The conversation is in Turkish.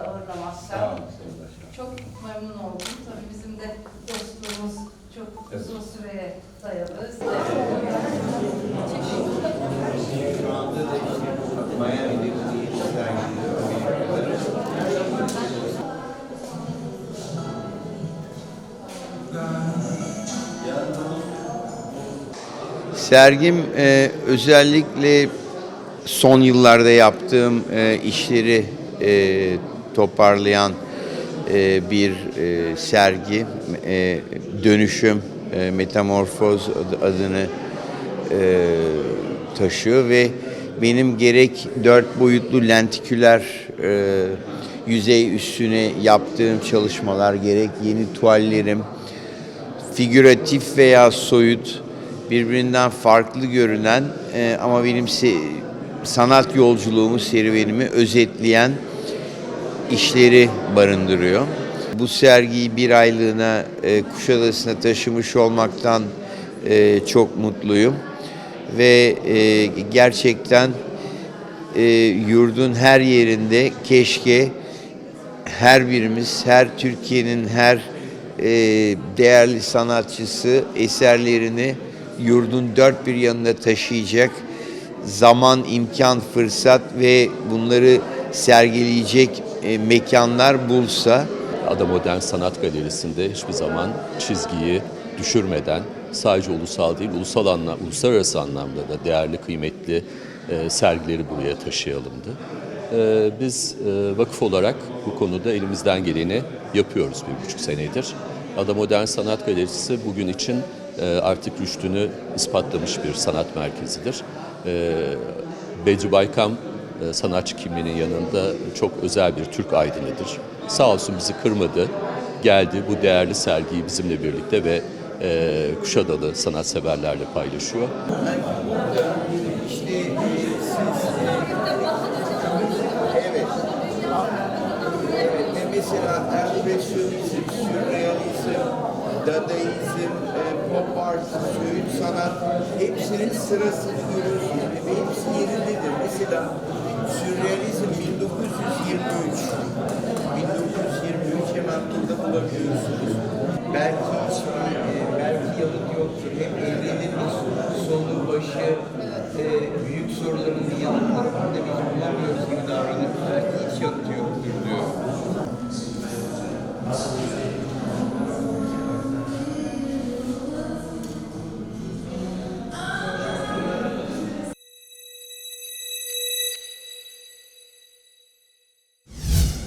ağırlamazsan. Çok memnun oldum. Tabii bizim de dostluğumuz çok evet. uzun süreye dayalı. Sergim e, özellikle son yıllarda yaptığım e, işleri e, toparlayan e, bir e, sergi, e, dönüşüm, e, metamorfoz adı- adını e, taşıyor ve benim gerek dört boyutlu lentiküler e, yüzey üstüne yaptığım çalışmalar, gerek yeni tuvallerim, figüratif veya soyut birbirinden farklı görünen e, ama benim se- sanat yolculuğumu, serüvenimi özetleyen işleri barındırıyor. Bu sergiyi bir aylığına e, Kuşadası'na taşımış olmaktan e, çok mutluyum ve e, gerçekten e, yurdun her yerinde keşke her birimiz, her Türkiye'nin her e, değerli sanatçısı eserlerini yurdun dört bir yanına taşıyacak zaman, imkan, fırsat ve bunları sergileyecek e, mekanlar bulsa Ada Modern Sanat Galerisi'nde hiçbir zaman çizgiyi düşürmeden sadece ulusal değil, ulusal anlam, uluslararası anlamda da değerli, kıymetli e, sergileri buraya taşıyalımdı. E, biz e, vakıf olarak bu konuda elimizden geleni yapıyoruz bir buçuk senedir. Ada Modern Sanat Galerisi bugün için e, artık rüştünü ispatlamış bir sanat merkezidir. E, Bedri Baykam sanatçı kimliğinin yanında çok özel bir Türk aydınıdır. Sağ olsun bizi kırmadı, geldi bu değerli sergiyi bizimle birlikte ve e, Kuşadalı sanatseverlerle paylaşıyor. E, mesela empresyonizm, sürrealizm, dadaizm, şarkı, söğüt, sanat hepsinin sırasını görüyorsunuz ve hepsi yerindedir. Mesela Sürrealizm 1923. 1923 hemen burada bulabiliyorsunuz. Belki hiçbir, e, belki yanıt yoktur. Hem evrenin sonu, başı, e, büyük soruların yanıtları burada biz bulamıyoruz gibi davranıp belki hiç yanıt yoktur diyor.